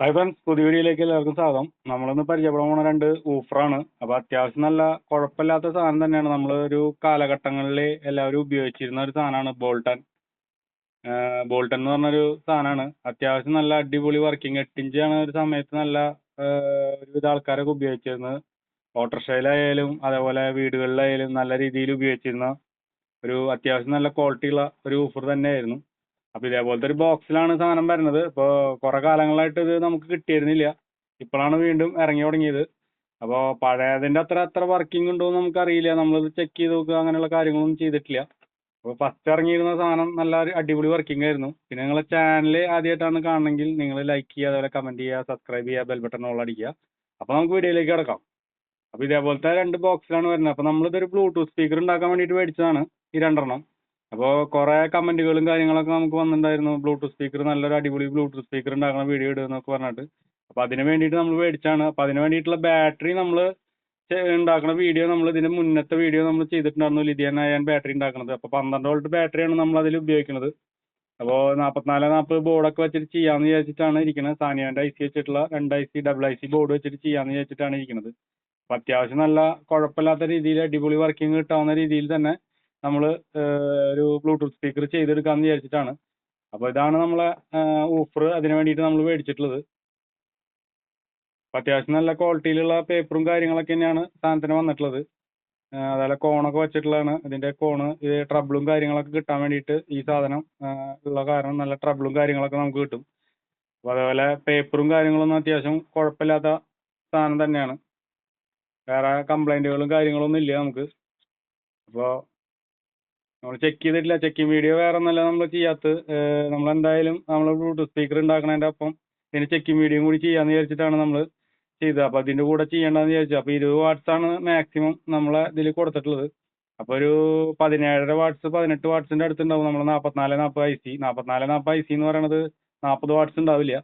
Hi friends പുതിയ വീഡിയോയിലേക്ക് എല്ലാവർക്കും സ്വാഗതം. നമ്മളിന്ന് പരിചയപ്പെടാൻ പോണ രണ്ട് ഊഫറാണ് അപ്പോൾ അത്യാവശ്യം നല്ല കുഴപ്പമില്ലാത്ത സാധനം തന്നെയാണ്. നമ്മൾ ഒരു കാലഘട്ടങ്ങളിൽ എല്ലാവരും ഉപയോഗിച്ചിരുന്ന ഒരു സാധനമാണ് ബോൾട്ടൺ ബോൾട്ടൺ എന്ന് പറഞ്ഞൊരു സാധനമാണ്. അത്യാവശ്യം നല്ല അടിപൊളി വർക്കിംഗ് എട്ട് ഇഞ്ചാണ് ഒരു സമയത്ത് നല്ല ഒരുവിധ ആൾക്കാരൊക്കെ ഉപയോഗിച്ചിരുന്നത്. ഓട്ടോറിക്ഷയിലായാലും അതേപോലെ വീടുകളിലായാലും നല്ല രീതിയിൽ ഉപയോഗിച്ചിരുന്ന ഒരു അത്യാവശ്യം നല്ല ക്വാളിറ്റി ഉള്ള ഒരു ഊഫർ തന്നെയായിരുന്നു. അപ്പോൾ ഇതേപോലത്തെ ഒരു ബോക്സിലാണ് സാധനം വരുന്നത്. ഇപ്പോൾ കുറേ കാലങ്ങളായിട്ട് ഇത് നമുക്ക് കിട്ടിയിരുന്നില്ല. ഇപ്പോഴാണ് വീണ്ടും ഇറങ്ങി തുടങ്ങിയത്. അപ്പോൾ പഴയതിന്റെ അത്ര അത്ര വർക്കിംഗ് ഉണ്ടോ എന്ന് നമുക്കറിയില്ല. നമ്മളിത് ചെക്ക് ചെയ്ത് നോക്കുക അങ്ങനെയുള്ള കാര്യങ്ങളൊന്നും ചെയ്തിട്ടില്ല. അപ്പോൾ ഫസ്റ്റ് ഇറങ്ങിയിരുന്ന സാധനം നല്ല ഒരു അടിപൊളി വർക്കിംഗ് ആയിരുന്നു. പിന്നെ നിങ്ങളെ ചാനൽ ആദ്യമായിട്ടാണ് കാണണമെങ്കിൽ നിങ്ങൾ ലൈക്ക് ചെയ്യുക അതുപോലെ കമന്റ് ചെയ്യുക സബ്സ്ക്രൈബ് ചെയ്യുക ബെൽ ബട്ടൺ ഓൾ അടിക്കുക. അപ്പോൾ നമുക്ക് വീഡിയോയിലേക്ക് കിടക്കാം. അപ്പോൾ ഇതേപോലത്തെ രണ്ട് ബോക്സിലാണ് വരുന്നത്. അപ്പോൾ നമ്മളിതൊരു ബ്ലൂടൂത്ത് സ്പീക്കർ ഉണ്ടാക്കാൻ വേണ്ടിയിട്ട് മേടിച്ചതാണ്. ഈ രണ്ടെണ്ണം. അപ്പോൾ കുറേ കമന്റുകളും കാര്യങ്ങളൊക്കെ നമുക്ക് വന്നിട്ടുണ്ടായിരുന്നു ബ്ലൂടൂത്ത് സ്പീക്കർ നല്ലൊരു അടിപൊളി ബ്ലൂടൂത്ത് സ്പീക്കർ ഉണ്ടാക്കുന്ന വീഡിയോ ഇടുന്നൊക്കെ പറഞ്ഞിട്ട്. അപ്പോൾ അതിന് വേണ്ടിയിട്ട് നമ്മൾ മേടിച്ചാണ് അപ്പോൾ അതിന് വേണ്ടിയിട്ടുള്ള ബാറ്ററി നമ്മൾ ഉണ്ടാക്കുന്ന വീഡിയോ നമ്മൾ ഇതിന് മുന്നത്തെ വീഡിയോ നമ്മൾ ചെയ്തിട്ടുണ്ടായിരുന്നു ലിഥിയൻ അയൺ ബാറ്ററി ഉണ്ടാക്കുന്നത് അപ്പോൾ പന്ത്രണ്ട് വോൾട്ട് ബാറ്ററിയാണ് നമ്മൾ അതിൽ ഉപയോഗിക്കുന്നത് അപ്പോൾ നാൽപ്പത്തിനാല് നാൽപ്പത് ബോർഡൊക്കെ വെച്ചിട്ട് ചെയ്യാമെന്ന് വിചാരിച്ചിട്ടാണ് ഇരിക്കുന്നത് സാനിയാന്റെ ഐ സി വെച്ചിട്ടുള്ള രണ്ട് I C double I C board വെച്ചിട്ട് ചെയ്യാമെന്ന് വിചാരിച്ചിട്ടാണ് ഇരിക്കുന്നത് അപ്പോൾ അത്യാവശ്യം നല്ല കുഴപ്പമില്ലാത്ത രീതിയിൽ അടിപൊളി വർക്കിംഗ് കിട്ടാവുന്ന രീതിയിൽ തന്നെ നമ്മൾ ഒരു ബ്ലൂടൂത്ത് സ്പീക്കർ ചെയ്തെടുക്കാമെന്ന് വിചാരിച്ചിട്ടാണ്. അപ്പോൾ ഇതാണ് നമ്മളെ ഓഫർ അതിന് വേണ്ടിയിട്ട് നമ്മൾ മേടിച്ചിട്ടുള്ളത്. അത്യാവശ്യം നല്ല ക്വാളിറ്റിയിലുള്ള പേപ്പറും കാര്യങ്ങളൊക്കെ തന്നെയാണ് സാധനത്തിന് വന്നിട്ടുള്ളത്. അതായത് കോണൊക്കെ വെച്ചിട്ടുള്ളതാണ്. ഇതിന്റെ കോണ് ട്രബിളും കാര്യങ്ങളൊക്കെ കിട്ടാൻ വേണ്ടിയിട്ട് ഈ സാധനം ഉള്ള കാരണം നല്ല ട്രബിളും കാര്യങ്ങളൊക്കെ നമുക്ക് കിട്ടും. അപ്പോൾ അതേപോലെ പേപ്പറും കാര്യങ്ങളൊന്നും അത്യാവശ്യം കുഴപ്പമില്ലാത്ത സാധനം തന്നെയാണ്. വേറെ കംപ്ലൈന്റുകളും കാര്യങ്ങളൊന്നും ഇല്ല നമുക്ക്. അപ്പോൾ നമ്മൾ ചെക്ക് ചെയ്തിട്ടില്ല ചെക്കിംഗ് വീഡിയോ വേറെ ഒന്നല്ല നമ്മൾ ചെയ്യാത്തത്. നമ്മൾ എന്തായാലും നമ്മൾ ബ്ലൂടൂത്ത് സ്പീക്കർ ഉണ്ടാക്കണതിന്റെ ഒപ്പം ഇതിന് ചെക്കിംഗ് വീഡിയോയും കൂടി ചെയ്യാന്ന് വിചാരിച്ചിട്ടാണ് നമ്മൾ ചെയ്തത്. അപ്പോൾ അതിന്റെ കൂടെ ചെയ്യേണ്ടതെന്ന് വിചാരിച്ചു. അപ്പോൾ ഇരുപത് ആണ് മാക്സിമം നമ്മളെ ഇതിൽ കൊടുത്തിട്ടുള്ളത്. അപ്പോൾ ഒരു പതിനേഴര വാട്ട്സ് പതിനെട്ട് വാട്ട്സിന്റെ അടുത്തുണ്ടാവും. നമ്മൾ നാൽപ്പത്തിനാല് നാൽപ്പത് ഐ സി നാൽപ്പത്തിനാല് നാൽപ്പത് ഐ സി എന്ന് പറയണത് നാൽപ്പത് വാട്ട്സ് ഉണ്ടാവില്ല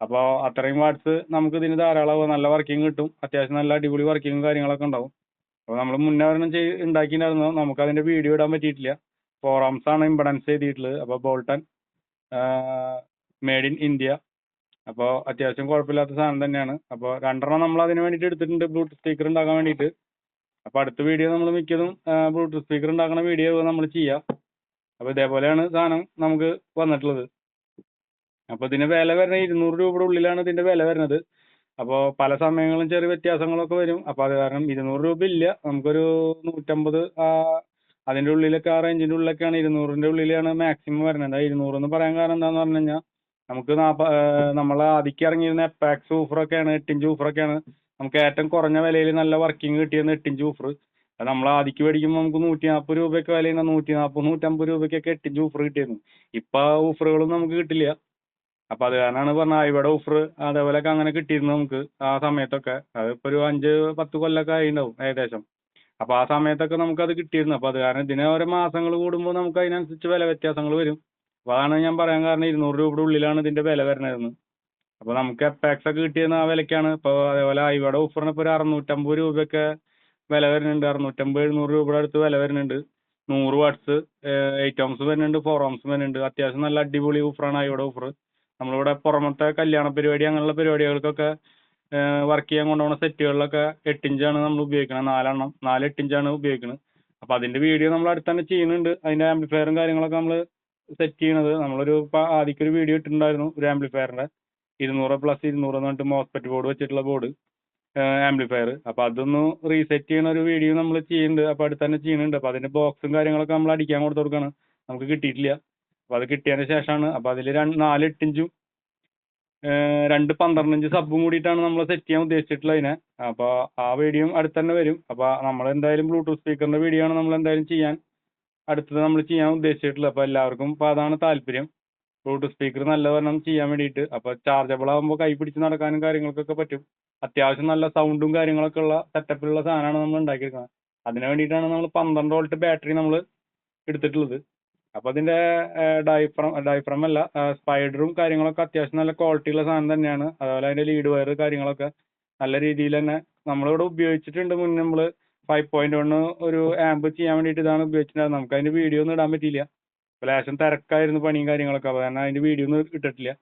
അപ്പോൾ അത്രയും വാട്ട്സ് നമുക്ക് ഇതിന് ധാരാളമാവും നല്ല വർക്കിംഗ് കിട്ടും. അത്യാവശ്യം നല്ല അടിപൊളി വർക്കിങ്ങും കാര്യങ്ങളൊക്കെ ഉണ്ടാവും. അപ്പോൾ നമ്മൾ മുന്നേ ഒരെണ്ണം ചെയ്ത് ഉണ്ടാക്കിയിട്ടുണ്ടായിരുന്നു. നമുക്ക് അതിന്റെ വീഡിയോ ഇടാൻ പറ്റിയിട്ടില്ല. ഫോർ ആംസ് ആണ് ഇമ്പഡൻസ് ചെയ്തിട്ടുള്ളത് അപ്പോൾ ബോൾട്ടൺ മെയ്ഡ് ഇൻ ഇന്ത്യ അപ്പോൾ അത്യാവശ്യം കുഴപ്പമില്ലാത്ത സാധനം തന്നെയാണ്. അപ്പോൾ രണ്ടെണ്ണം നമ്മൾ അതിന് വേണ്ടിയിട്ട് എടുത്തിട്ടുണ്ട്. ബ്ലൂടൂത്ത് സ്പീക്കർ ഉണ്ടാക്കാൻ വേണ്ടിയിട്ട്. അപ്പോൾ അടുത്ത വീഡിയോ നമ്മൾ മിക്കതും ബ്ലൂടൂത്ത് സ്പീക്കർ ഉണ്ടാക്കുന്ന വീഡിയോ നമ്മൾ ചെയ്യാം. അപ്പോൾ ഇതേപോലെയാണ് സാധനം നമുക്ക് വന്നിട്ടുള്ളത്. അപ്പോൾ ഇതിന് വില വരുന്നത് ഇരുന്നൂറ് രൂപയുടെ ഉള്ളിലാണ് ഇതിന്റെ വില വരുന്നത്. അപ്പോൾ പല സമയങ്ങളും ചെറിയ വ്യത്യാസങ്ങളൊക്കെ വരും. അപ്പോൾ അത് കാരണം ഇരുന്നൂറ് രൂപ ഇല്ല. നമുക്കൊരു നൂറ്റമ്പത് ആ അതിന്റെ ഉള്ളിലൊക്കെ ആ റേഞ്ചിന്റെ ഉള്ളിലൊക്കെയാണ് ഇരുന്നൂറിന്റെ ഉള്ളിലാണ് മാക്സിമം വരുന്നത്. ഇരുന്നൂറ് എന്ന് പറയാൻ കാരണം എന്താണെന്ന് പറഞ്ഞു കഴിഞ്ഞാൽ നമുക്ക് നാപ്പ നമ്മൾ ആദ്യം ഇറങ്ങിയിരുന്ന എപ്പാക്സ് ഊഫറൊക്കെയാണ് എട്ടിഞ്ച് ഊഫറൊക്കെയാണ് നമുക്ക് ഏറ്റവും കുറഞ്ഞ വിലയിൽ നല്ല വർക്കിംഗ് കിട്ടിയിരുന്ന എട്ടിഞ്ച് ഊഫർ അത് നമ്മൾ ആദ്യക്ക് മേടിക്കുമ്പോൾ നമുക്ക് നൂറ്റി നാൽപ്പത് രൂപയൊക്കെ വിലയുന്ന നൂറ്റി നാൽപ്പത് നൂറ്റമ്പത് രൂപയ്ക്കൊക്കെ എട്ടിഞ്ച് ഊഫർ കിട്ടിയിരുന്നു. ഇപ്പോൾ ആ നമുക്ക് കിട്ടില്ല. അപ്പോൾ അത് കാരണമാണ് പറഞ്ഞത് ഇവിടെ ഓഫർ അതേപോലെയൊക്കെ അങ്ങനെ കിട്ടിയിരുന്നു നമുക്ക് ആ സമയത്തൊക്കെ. അതിപ്പോൾ ഒരു അഞ്ച് പത്ത് കൊല്ലമൊക്കെ ആയിട്ടുണ്ടാവും ഏകദേശം. അപ്പോൾ ആ സമയത്തൊക്കെ നമുക്ക് അത് കിട്ടിയിരുന്നു. അപ്പോൾ അത് കാരണം ഇതിന് ഓരോ മാസങ്ങൾ കൂടുമ്പോൾ നമുക്ക് അതിനനുസരിച്ച് വില വ്യത്യാസങ്ങൾ വരും. അപ്പോൾ അതാണ് ഞാൻ പറയാൻ കാരണം ഇരുന്നൂറ് രൂപയുടെ ഉള്ളിലാണ് ഇതിന്റെ വില വരണതെന്ന് അപ്പോൾ നമുക്ക് എപ്പാക്സ് ഒക്കെ കിട്ടിയിരുന്ന ആ വിലയ്ക്കാണ്. ഇപ്പോൾ അതേപോലെ ഐവയുടെ ഓഫറിന് ഇപ്പോൾ ഒരു അറുന്നൂറ്റമ്പത് രൂപയൊക്കെ വില വരുന്നുണ്ട്. അറുന്നൂറ്റമ്പത് എഴുന്നൂറ് രൂപയുടെ അടുത്ത് വില വരുന്നുണ്ട്. നൂറ് വാട്ട്സ് എയ്റ്റ് ഓംസ് വരുന്നുണ്ട് ഫോർ ഓംസ് വരുന്നുണ്ട്. അത്യാവശ്യം നല്ല അടിപൊളി ഓഫറാണ് ഐവയുടെ ഓഫർ നമ്മളിവിടെ പുറമത്തെ കല്യാണ പരിപാടി അങ്ങനെയുള്ള പരിപാടികൾക്കൊക്കെ വർക്ക് ചെയ്യാൻ കൊണ്ടുപോകുന്ന സെറ്റുകളിലൊക്കെ എട്ട് ആണ് നമ്മൾ ഉപയോഗിക്കുന്നത് നാലെണ്ണം നാല് എട്ട് ആണ് ഉപയോഗിക്കുന്നത് അപ്പോൾ അതിന്റെ വീഡിയോ നമ്മൾ അടുത്ത് തന്നെ ചെയ്യുന്നുണ്ട്. അതിന്റെ ആംപ്ലിഫയറും കാര്യങ്ങളൊക്കെ നമ്മൾ സെറ്റ് ചെയ്യണത്. നമ്മളൊരു ഇപ്പോൾ ഒരു വീഡിയോ ഇട്ടിട്ടുണ്ടായിരുന്നു ഒരു ആംപ്ലിഫയറിന്റെ ഇരുന്നൂറ് പ്ലസ് ഇരുന്നൂറ് പറഞ്ഞിട്ട് മോസ്പെറ്റ് ബോർഡ് വെച്ചിട്ടുള്ള ബോർഡ് ആംപ്ലിഫയർ അപ്പോൾ അതൊന്ന് റീസെറ്റ് ചെയ്യുന്ന ഒരു വീഡിയോ നമ്മൾ ചെയ്യുന്നുണ്ട്. അപ്പോൾ അടുത്ത് തന്നെ ചെയ്യുന്നുണ്ട്. അപ്പോൾ അതിന്റെ ബോക്സും കാര്യങ്ങളൊക്കെ നമ്മൾ അടിക്കാൻ കൊടുത്തു കൊടുക്കുകയാണ് നമുക്ക് കിട്ടിയിട്ടില്ല. അപ്പോൾ അത് കിട്ടിയതിന് ശേഷമാണ്. അപ്പോൾ അതിൽ രണ്ട് നാല് എട്ട് ഇഞ്ചും രണ്ട് പന്ത്രണ്ട് ഇഞ്ച് സബും കൂടിയിട്ടാണ് നമ്മൾ സെറ്റ് ചെയ്യാൻ ഉദ്ദേശിച്ചിട്ടുള്ളത് അതിനെ അപ്പോൾ ആ വീഡിയോ അടുത്ത് തന്നെ വരും. അപ്പോൾ നമ്മൾ എന്തായാലും ബ്ലൂടൂത്ത് സ്പീക്കറിന്റെ വീഡിയോ ആണ് നമ്മൾ എന്തായാലും ചെയ്യാൻ അടുത്തത് നമ്മൾ ചെയ്യാൻ ഉദ്ദേശിച്ചിട്ടുള്ളത്. അപ്പോൾ എല്ലാവർക്കും ഇപ്പോൾ അതാണ് താല്പര്യം. ബ്ലൂടൂത്ത് സ്പീക്കർ നല്ല വരണം ചെയ്യാൻ വേണ്ടിയിട്ട്. അപ്പോൾ ചാർജബിൾ ആകുമ്പോൾ കൈ പിടിച്ച് നടക്കാനും കാര്യങ്ങൾക്കൊക്കെ പറ്റും. അത്യാവശ്യം നല്ല സൗണ്ടും കാര്യങ്ങളൊക്കെ ഉള്ള സെറ്റപ്പിലുള്ള സാധനമാണ് നമ്മൾ ഉണ്ടാക്കിയിരിക്കുന്നത് അതിന് വേണ്ടിയിട്ടാണ് നമ്മൾ പന്ത്രണ്ട് വോൾട്ട് ബാറ്ററി നമ്മൾ എടുത്തിട്ടുള്ളത്. അപ്പോൾ അതിന്റെ ഡൈഫ്രം ഡൈഫ്രം അല്ല സ്പൈഡറും കാര്യങ്ങളൊക്കെ അത്യാവശ്യം നല്ല ക്വാളിറ്റി ഉള്ള സാധനം തന്നെയാണ്. അതുപോലെ അതിന്റെ ലീഡ് വയർ കാര്യങ്ങളൊക്കെ നല്ല രീതിയിൽ തന്നെ നമ്മളിവിടെ ഉപയോഗിച്ചിട്ടുണ്ട്. മുന്നേ നമ്മൾ ഫൈവ് പോയിന്റ് വണ്ണ് ഒരു ആംബ് ചെയ്യാൻ വേണ്ടിയിട്ട് ഇതാണ് ഉപയോഗിച്ചിട്ടുണ്ടായിരുന്നത്. നമുക്ക് അതിന്റെ വീഡിയോ ഒന്നും ഇടാൻ പറ്റിയില്ല. ലേശം തിരക്കായിരുന്നു പണിയും കാര്യങ്ങളൊക്കെ. അപ്പോൾ കാരണം അതിന്റെ വീഡിയോ ഒന്നും ഇട്ടിട്ടില്ല.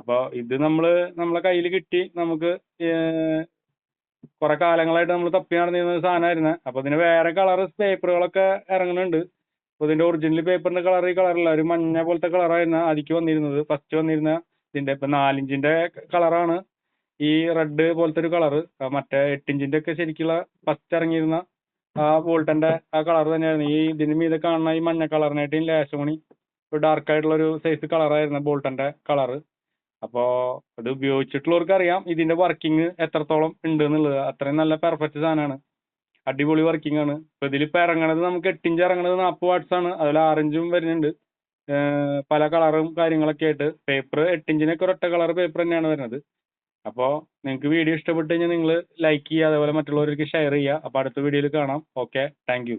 അപ്പോൾ ഇത് നമ്മൾ നമ്മളെ കയ്യിൽ കിട്ടി. നമുക്ക് കുറെ കാലങ്ങളായിട്ട് നമ്മൾ തപ്പി നടന്നിരുന്ന ഒരു സാധനമായിരുന്നു. അപ്പോൾ ഇതിന് വേറെ കളർ പേപ്പറുകളൊക്കെ ഇറങ്ങുന്നുണ്ട്. അപ്പോൾ ഇതിന്റെ ഒറിജിനൽ പേപ്പറിന്റെ കളർ ഈ കളറല്ല ഒരു മഞ്ഞ പോലത്തെ കളറായിരുന്നു ആദ്യക്ക് വന്നിരുന്നത്. ഫസ്റ്റ് വന്നിരുന്ന ഇതിന്റെ ഇപ്പം നാലിഞ്ചിന്റെ കളറാണ് ഈ റെഡ് പോലത്തെ ഒരു കളറ് മറ്റേ എട്ടിഞ്ചിന്റെ ഒക്കെ ശരിക്കുള്ള ഫസ്റ്റ് ഇറങ്ങിയിരുന്ന ആ വോൾട്ടന്റെ ആ കളർ തന്നെയായിരുന്നു. ഈ ഇതിന് മീതെ കാണുന്ന ഈ മഞ്ഞ കളറിനായിട്ടും ലേശം കൂടി ഒരു ഡാർക്ക് ആയിട്ടുള്ള ഒരു സൈസ് കളറായിരുന്നു ബോൾട്ടന്റെ കളറ് അപ്പോൾ ഇത് ഉപയോഗിച്ചിട്ടുള്ളവർക്ക് അറിയാം ഇതിന്റെ വർക്കിംഗ് എത്രത്തോളം ഉണ്ട് എന്നുള്ളത്. അത്രയും നല്ല പെർഫെക്റ്റ് സാധനമാണ്. അടിപൊളി വർക്കിംഗ് ആണ്. ഇപ്പൊ ഇതിലിപ്പോ ഇറങ്ങണത് നമുക്ക് എട്ടിഞ്ച് ഇറങ്ങണത് നാൽപ്പത് വാട്ട്സ് ആണ്. അതിൽ ആറഞ്ചും വരുന്നുണ്ട്. പല കളറും കാര്യങ്ങളൊക്കെ ആയിട്ട്. പേപ്പർ എട്ടിഞ്ചിനൊക്കെ ഒരൊറ്റ കളർ പേപ്പർ തന്നെയാണ് വരുന്നത്. അപ്പോൾ നിങ്ങൾക്ക് വീഡിയോ ഇഷ്ടപ്പെട്ട് കഴിഞ്ഞാൽ നിങ്ങൾ ലൈക്ക് ചെയ്യുക. അതേപോലെ മറ്റുള്ളവർക്ക് ഷെയർ ചെയ്യുക. അപ്പോൾ അടുത്ത വീഡിയോയിൽ കാണാം. Okay thank